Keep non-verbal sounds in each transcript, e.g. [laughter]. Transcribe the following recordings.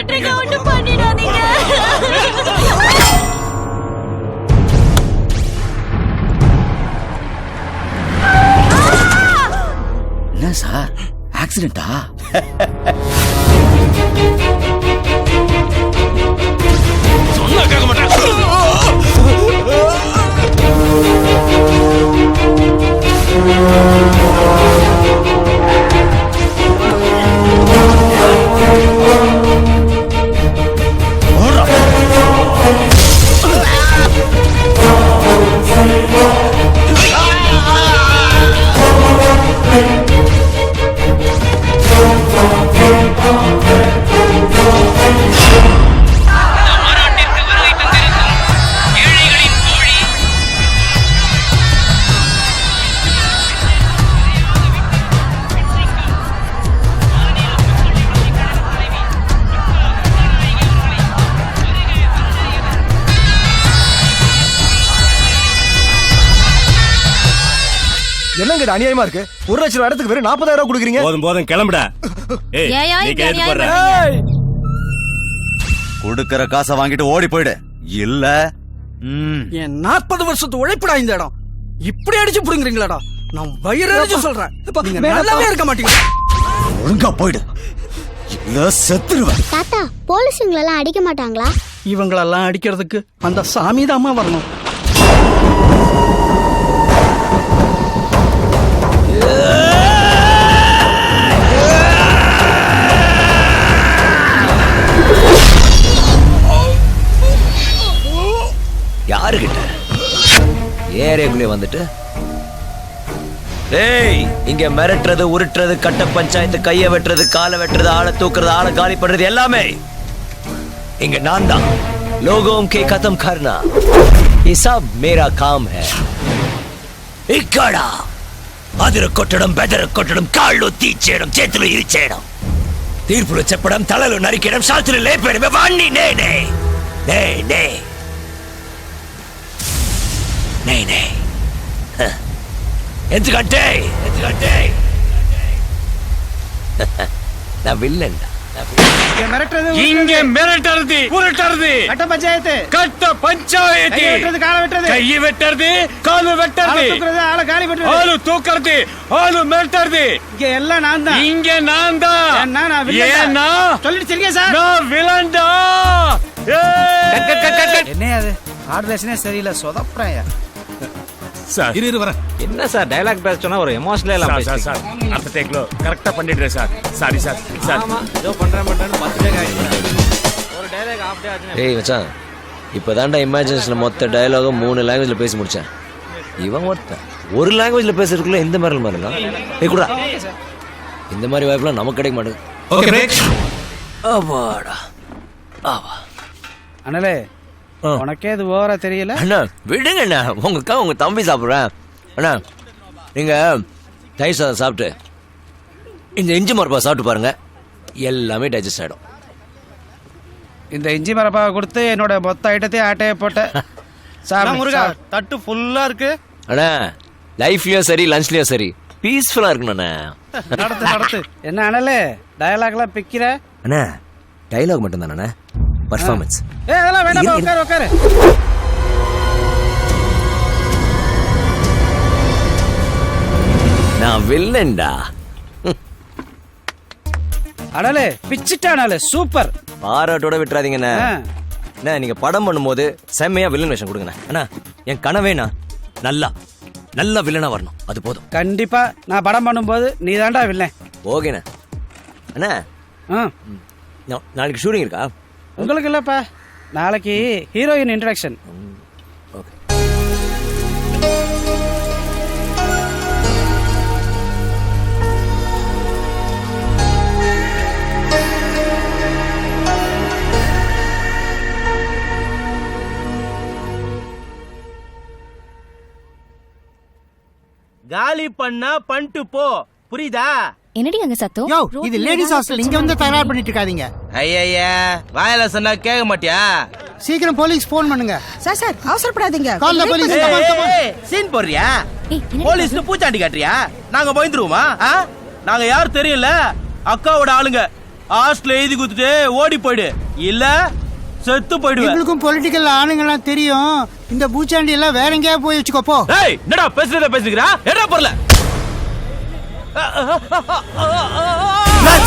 விட்டுருங்க ஒண்ணும் பண்ணிடாதீங்க. என்ன சார்? ஆக்சிடென்ட்டா சொன்னா கேட்க மாட்டேன். என்னங்க இது அநியாயமா இருக்கு. ஒரு லட்சம் ரூபாய் இடத்துக்கு வெறும் நாற்பதாயிரம் ரூபாய் கொடுக்குறீங்க. போதும் போதும் கிளம்புடா. ஏய் ஏயா நீ இப்படி கையெழுத்து போடுற. அநியாயம் கொடுக்கற காசை வாங்கிட்டு ஓடி போயிடு. இல்ல. ம், என் நாற்பது வருஷத்து உழைப்புடா இந்த இடம். இப்படி அடிச்சு புடுங்குறீங்களாடா. நான் வயிறு அடிச்சு சொல்றேன். நீங்க நல்லாவே இருக்க மாட்டீங்க. ஒழுங்கா போயிடு. இல்ல செத்துருவேன். தாத்தா போலீஸுங்களெல்லாம் அடிக்க மாட்டாங்களா? இவங்களெல்லாம் அடிக்கிறதுக்கு அந்த சாமி வரணும். யாருகிட்ட ஏரியாக்குள்ளே வந்துட்டு டேய் இங்க மிரட்டுறது உருட்டுறது கட்ட பஞ்சாயத்து கைய வெட்டுறது காலை வெட்டுறது ஆளை தூக்குறது ஆளை காலி பண்றது எல்லாமே இங்க நான் தான் லோகோம் கே கதம் கர்னா ये सब मेरा काम है ఇక్కడ అదిర కొట్టడం బెదర కొట్టడం కాళ్ళు తీర్చేయడం చేతులు ఇరిచేయడం తీర్పులు చెప్పడం తలలు నరికేయడం శాస్త్రులు లేపేయడం ఇవన్నీ నేనే నేనే నేనే హ. ఎందుకంటే ఎందుకంటే నా విల్లండి இங்க மிரட்டுறது உருட்டுறது கட்ட பஞ்சாயத்து கட்ட பஞ்சாயத்து கால வெட்டுறது கையை வெட்டுறது காலு வெட்டுறது ஆளை காலி ஆளு தூக்குறது ஆளு மிரட்டுறது இங்க எல்லாம் நான் இங்க நான் தான் ஏன்னா நான் வில்லன்டா. ஏன்னா சொல்லிட்டு சரிங்க சார் நான் விலண்டா என்ன அது ஆர்டலேஷனே சரியில்லை சொதப்புறேன் சார். இரு இரு வரேன். என்ன சார் டயலாக் பேச சொன்னா ஒரு எமோஷனல் எல்லாம் சார் சார் சார். அடுத்த டேக்ல கரெக்டா பண்ணிடுறேன் சார். சாரி. சார். சார் ஏதோ பண்றேன் பண்றேன்னு பத்து ஒரு டயலாக் ஆஃப் டே ஆச்சு ஏய் மச்சான். இப்போதான்டா இமேஜினேஷன்ல மொத்த டயலாகும் மூணு லாங்குவேஜ்ல பேசி முடிச்சேன். இவன் ஒருத்தன். ஒரு லாங்குவேஜ்ல பேசுறதுக்குள்ள எந்த மாதிரி மாதிரிலாம் ஏய் குடா இந்த மாதிரி வாய்ப்புலாம் நமக்கு கிடைக்க மாட்டேங்குது ஓகே பிரேக் ஆமாடா ஆமா அண்ணலே. உனக்கே இது ஓவரா தெரியல? அண்ணா விடுங்க அண்ணா உங்கக்கா உங்க தம்பி சாப்பிட்றேன். அண்ணா நீங்க தயிர் சாதம் சாப்பிட்டு இந்த இஞ்சி மரப்பா சாப்பிட்டு பாருங்க. எல்லாமே டைஜஸ்ட் ஆயிடும். இந்த இஞ்சி மரப்பாவை கொடுத்து என்னோட மொத்த ஐட்டத்தையும் ஆட்டைய போட்ட [laughs] சாமி, முருகா. தட்டு ஃபுல்லா இருக்கு. அண்ணா லைஃப்லயும் சரி லஞ்ச்லயும் சரி பீஸ்ஃபுல்லா இருக்கணும் அண்ணா நடத்து நடத்து. [laughs] என்ன அண்ணலே டயலாக்லாம் பிக்கிற? அண்ணா டைலாக் மட்டும் தானே பர்ஃபார்மன்ஸ் ஏ அதெல்லாம் வேண்டாம். உட்காரு உட்காரு. நான் வில்லன்டா. அடலே பிச்சிட்டானலே சூப்பர். பாராட்டோட விட்டுறாதீங்கண்ணா. அண்ணா. நீங்க படம் பண்ணும்போது செம்மையா வில்லன் வேஷம் கொடுங்கண்ணா அண்ணா. என் கனவேண்ணா நல்லா நல்லா வில்லனா வரணும். அது போதும். கண்டிப்பா நான் படம் பண்ணும்போது நீ தாண்டா வில்லேன். ஓகேண்ணா. அண்ணா. ஆ. நாளைக்கு ஷூட்டிங் இருக்கா? உங்களுக்கு இல்லப்பா நாளைக்கு ஹீரோயின் இன்ட்ரடக்ஷன் ஓகே. காலி பண்ணா பண்ணிட்டு போ. புரியுதா? என்னடி அங்க சத்தம்? யோ இது லேடிஸ் ஹாஸ்டல் இங்க வந்து தகராறு பண்ணிட்டு இருக்காதீங்க. ஐயா வாயில சொன்னா கேட்க மாட்டியா? சீக்கிரம் போலீஸ் போன் பண்ணுங்க. சார் சார் அவசரப்படாதீங்க. கால்ல போலீஸ். சீன் போடுறியா? போலீஸ்னு பூச்சாண்டி காட்டுறியா? நாங்க பயந்துருவோமா? ஆ? நாங்க யார் தெரியல? அக்காவோட ஆளுங்க. ஹாஸ்டல் எழுதி கொடுத்துட்டு ஓடி போயிடு. இல்ல செத்து போயிடுவேன். எங்களுக்கும் பொலிட்டிக்கல் ஆணுங்கெல்லாம் தெரியும். இந்த பூச்சாண்டி எல்லாம் வேற எங்கேயாவது போய் வச்சுக்கோ போ. ஏய் என்னடா பேசுறத பேசுகிறா என்ன பொருள?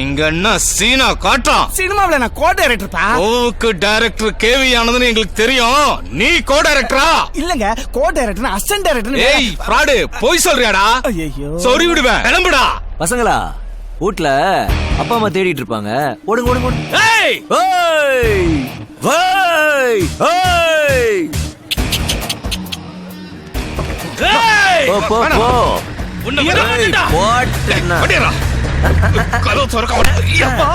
இங்க என்ன சீனா காட்டுறான் சினிமாவில நான் கோ டைரக்டர்ப்பா ஓக்கு டைரக்டர் கேவி ஆனதுன்னு எங்களுக்கு தெரியும். நீ கோ டைரக்டரா இல்லங்க கோ டைரக்டர் அசிஸ்டன்ட் டைரக்டர் ஏய் ஃப்ராடு பொய் சொல்றியாடா? ஐயோ சொறி விடுவேன் கிளம்புடா பசங்களா வீட்ல அப்பா அம்மா தேடிட்டு இருப்பாங்க. ஓடுங்க ஓடுங்க ஓடுங்க. ஏய்! ஓய்! ஓய்! ஓய்! ஏய்! போ போ. போ. உன்னை விட மாட்டேன்டா. போட்டுனா. பண்ணிடுறா. கதவு திறக்க மாட்டேன். யப்பா.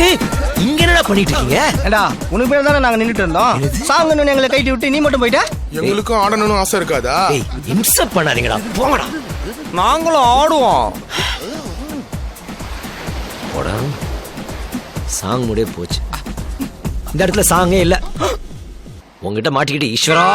ஏய், இங்க என்னடா பண்ணிட்டு இருக்கீங்க ஏடா உனக்கு பேர் தானே நாங்க நின்னுட்டு இருந்தோம்? சாங் எங்களை கைட்டி விட்டு நீ மட்டும் போயிட்ட? எங்களுக்கும் ஆடணும்னு ஆசை இருக்காதா? இம்சப் பண்ணாதீங்கடா. போங்கடா. நாங்களும் ஆடுவோம். சாங் முடிய போச்சு. இந்த இடத்துல சாங்கே இல்ல. உங்ககிட்ட மாட்டிக்கிட்டு ஈஸ்வரா.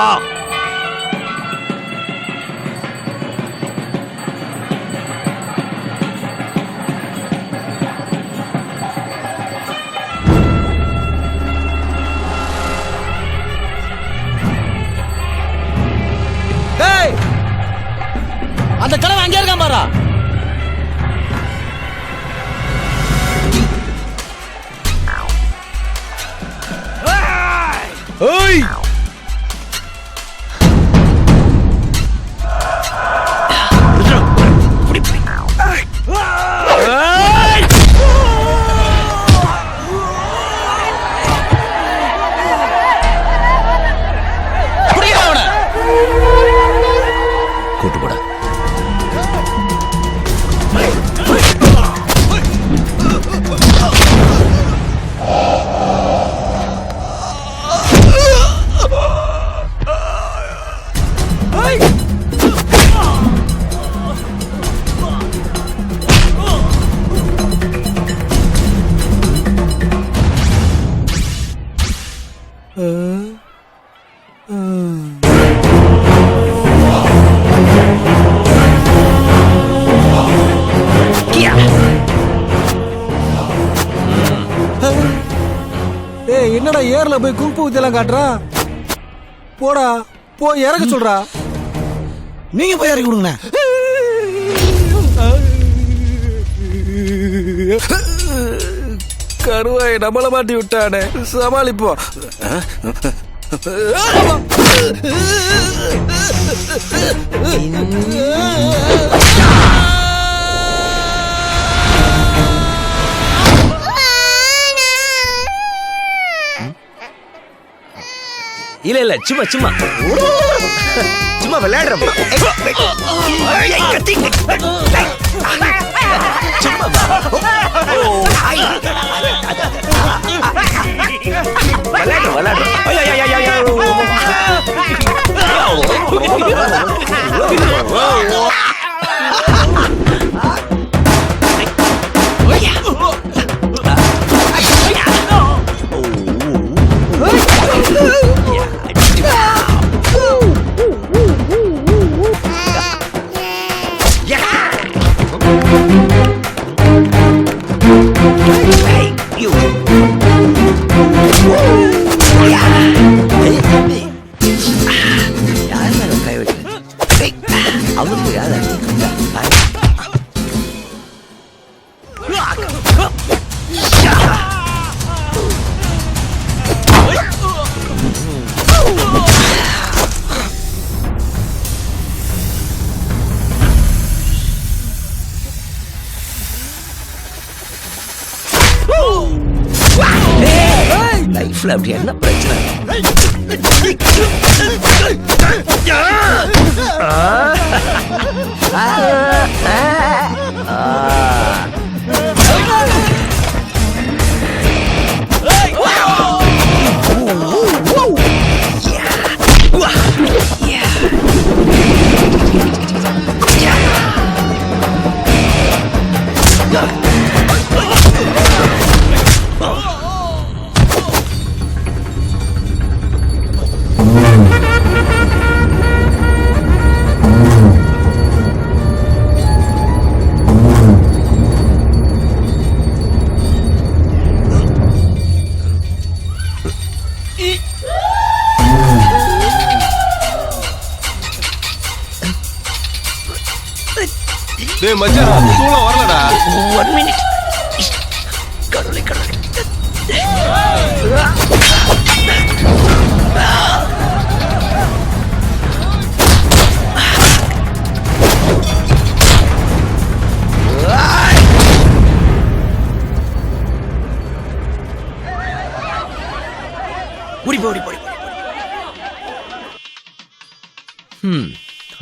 ஏர்ல போய் குங்கு இதெல்லாம் காட்டுறா. போடா போ இறக்க சொல்றா. நீங்க போய் இறக்கி விடுங்க கருவாய் நம்மள மாட்டி விட்டானே. சமாளிப்போம். இல்ல இல்ல சும்மா சும்மா. சும்மா விளையாடுறோம் விளையாடுறோம் விளையாடுறோம் லைஃப்ல அப்படி என்ன பிரச்சனை Yeah.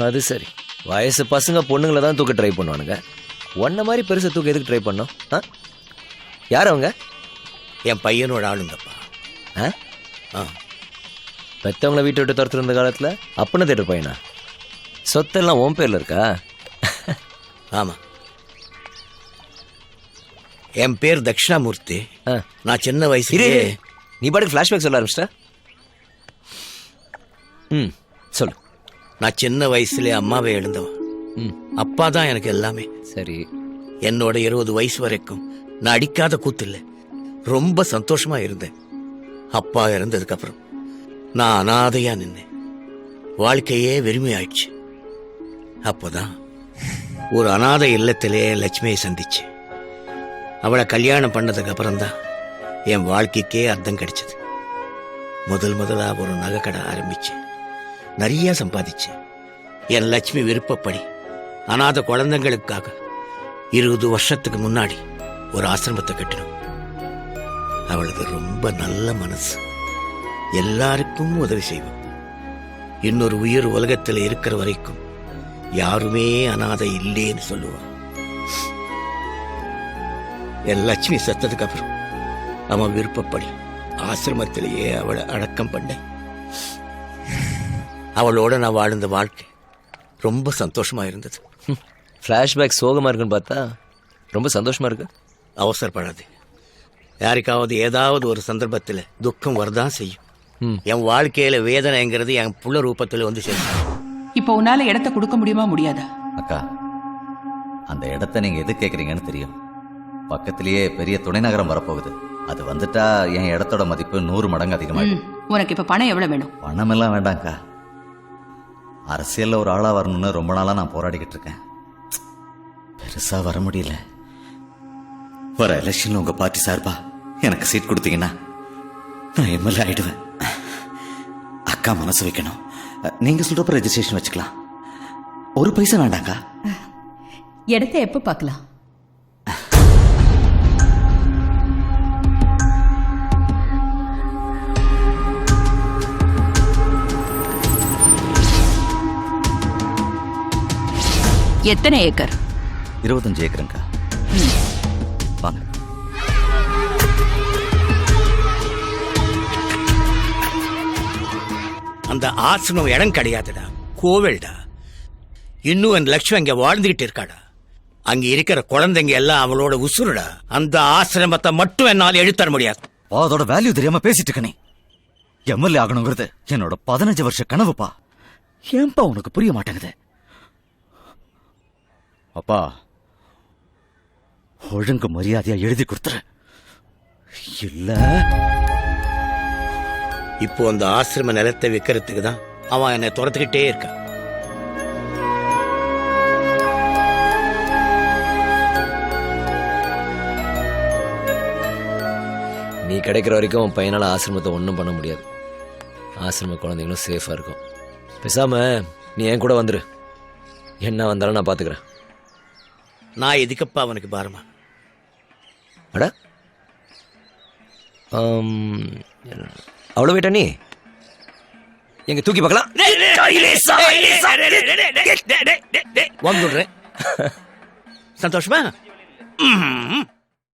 அது சரி. வயசு பசங்க பொண்ணுங்களை தான் தூக்க ட்ரை பண்ணுவானுங்க. உன்ன மாதிரி பெருசை தூக்க எதுக்கு ட்ரை பண்ணோம்? ஆ? யார் அவங்க? என் பையனோட ஆளுங்கப்பா. ஆ? ஆ. பெத்தவங்கள வீட்டை விட்டு துரத்து இருந்த காலத்தில் அப்பன்னு தேட்டர் பையனா? சொத்தெல்லாம் உன் பேர்ல இருக்கா? ஆமா. என் பேர் தட்சிணாமூர்த்தி. ஆ. நான் சின்ன இரு வயசுலயே இரு. நீ பாட்டுக்கு ஃப்ளாஷ்பேக் சொல்ல ஆரம்பிச்சிட்ட? ம் சொல்லு. நான் சின்ன வயசுலயே அம்மாவை எழுந்தவன். ம். அப்பா தான் எனக்கு எல்லாமே. சரி. என்னோட இருபது வயசு வரைக்கும் நான் அடிக்காத கூத்து இல்லை ரொம்ப சந்தோஷமா இருந்தேன். அப்பா இறந்ததுக்கு அப்புறம் நான் அனாதையா நின்னேன். வாழ்க்கையே வெறுமையாயிடுச்சு. அப்போதான் ஒரு அனாதை இல்லத்திலே லட்சுமியை சந்திச்சேன் அவளை கல்யாணம் பண்ணதுக்கு அப்புறம்தான் என் வாழ்க்கைக்கே அர்த்தம் கிடைச்சது. முதல் முதலா ஒரு நகைக்கடை ஆரம்பிச்சேன். நிறைய சம்பாதிச்சேன். என் லட்சுமி விருப்பப்படி அனாதை குழந்தைங்களுக்காக இருபது வருஷத்துக்கு முன்னாடி ஒரு ஆசிரமத்தை கட்டணும் அவளது ரொம்ப நல்ல மனசு. எல்லாருக்கும் உதவி செய்வோம். இன்னொரு உயிர் உலகத்தில் இருக்கிற வரைக்கும் யாருமே அனாதை இல்லைன்னு சொல்லுவான் என் லட்சுமி செத்ததுக்கு அப்புறம் அவன் விருப்பப்படி ஆசிரமத்திலேயே அவளை அடக்கம் பண்ணேன். அவளோட நான் வாழ்ந்த வாழ்க்கை ரொம்ப சந்தோஷமா இருந்தது. ஃப்ளாஷ்பேக் சோகமாக இருக்குன்னு பார்த்தா ரொம்ப சந்தோஷமா இருக்கு. அவசரப்படாது. யாருக்காவது ஏதாவது ஒரு சந்தர்ப்பத்தில் துக்கம் வரதான் செய்யும். ம். என் வாழ்க்கையில வேதனைங்கிறது என் புள்ள ரூபத்தில் வந்து சேரும். இப்போ உன்னால இடத்த கொடுக்க முடியுமா முடியாதா? அக்கா அந்த இடத்த நீங்க எது கேக்குறீங்கன்னு தெரியும். பக்கத்திலேயே பெரிய துணை நகரம் வரப்போகுது. அது வந்துட்டா என் இடத்தோட மதிப்பு நூறு மடங்கு அதிகமாகும் உனக்கு இப்ப பணம் எவ்வளவு வேணும்? பணம் எல்லாம் வேண்டாம்க்கா. அரசியலில் ஒரு ஆளாக வரணும்னு ரொம்ப நாளாக நான் போராடிக்கிட்டு இருக்கேன். பெருசாக வர முடியல. வர எலெக்ஷனில் உங்கள் பார்ட்டி சார்பா எனக்கு சீட் கொடுத்தீங்கன்னா நான் எம்எல்ஏ ஆயிடுவேன். அக்கா மனசு வைக்கணும். நீங்கள் சொல்கிறப்ப ரெஜிஸ்ட்ரேஷன் வச்சுக்கலாம். ஒரு பைசா வேண்டாங்க இடத்த எப்போ பார்க்கலாம்? எத்தனை ஏக்கர்? இருபத்தஞ்சு ஏக்கருங்கக்கா வாங்க. அந்த ஆசிரமம் இடம் கிடையாதுடா. கோவில்டா. இன்னும் என் லட்சுமி அங்க வாழ்ந்துகிட்டு இருக்காடா. அங்க இருக்கிற குழந்தைங்க எல்லாம் அவளோட உசுருடா. அந்த ஆசிரமத்தை மட்டும் என்னால் எழுத்தர முடியாது. அதோட வேல்யூ தெரியாம பேசிட்டு இருக்க நீ எம்எல்ஏ ஆகணுங்கிறது என்னோட பதினஞ்சு வருஷ கனவுப்பா. ஏன்பா உனக்கு புரிய மாட்டேங்குது? அப்பா ஒழுங்கு மரியாதையா எழுதி கொடுத்துரு. இல்ல. இப்போ அந்த ஆசிரம நிலத்தை விற்கிறதுக்கு தான் அவன் என்னை துரத்துக்கிட்டே இருக்கான். நீ கிடைக்கிற வரைக்கும் உன் பையனால் ஆசிரமத்தை ஒன்றும் பண்ண முடியாது. ஆசிரம குழந்தைங்களும் சேஃபாக இருக்கும். பேசாம நீ என் கூட வந்துரு. என்ன வந்தாலும் நான் பார்த்துக்கிறேன் நான் எதுக்கப்பா அவனுக்கு பாரமா? அட. அவ்வளோ வெயிட்டா நீ? எங்க தூக்கி பார்க்கலாம். வந்துடுறேன் சந்தோஷமா? ம்ம்.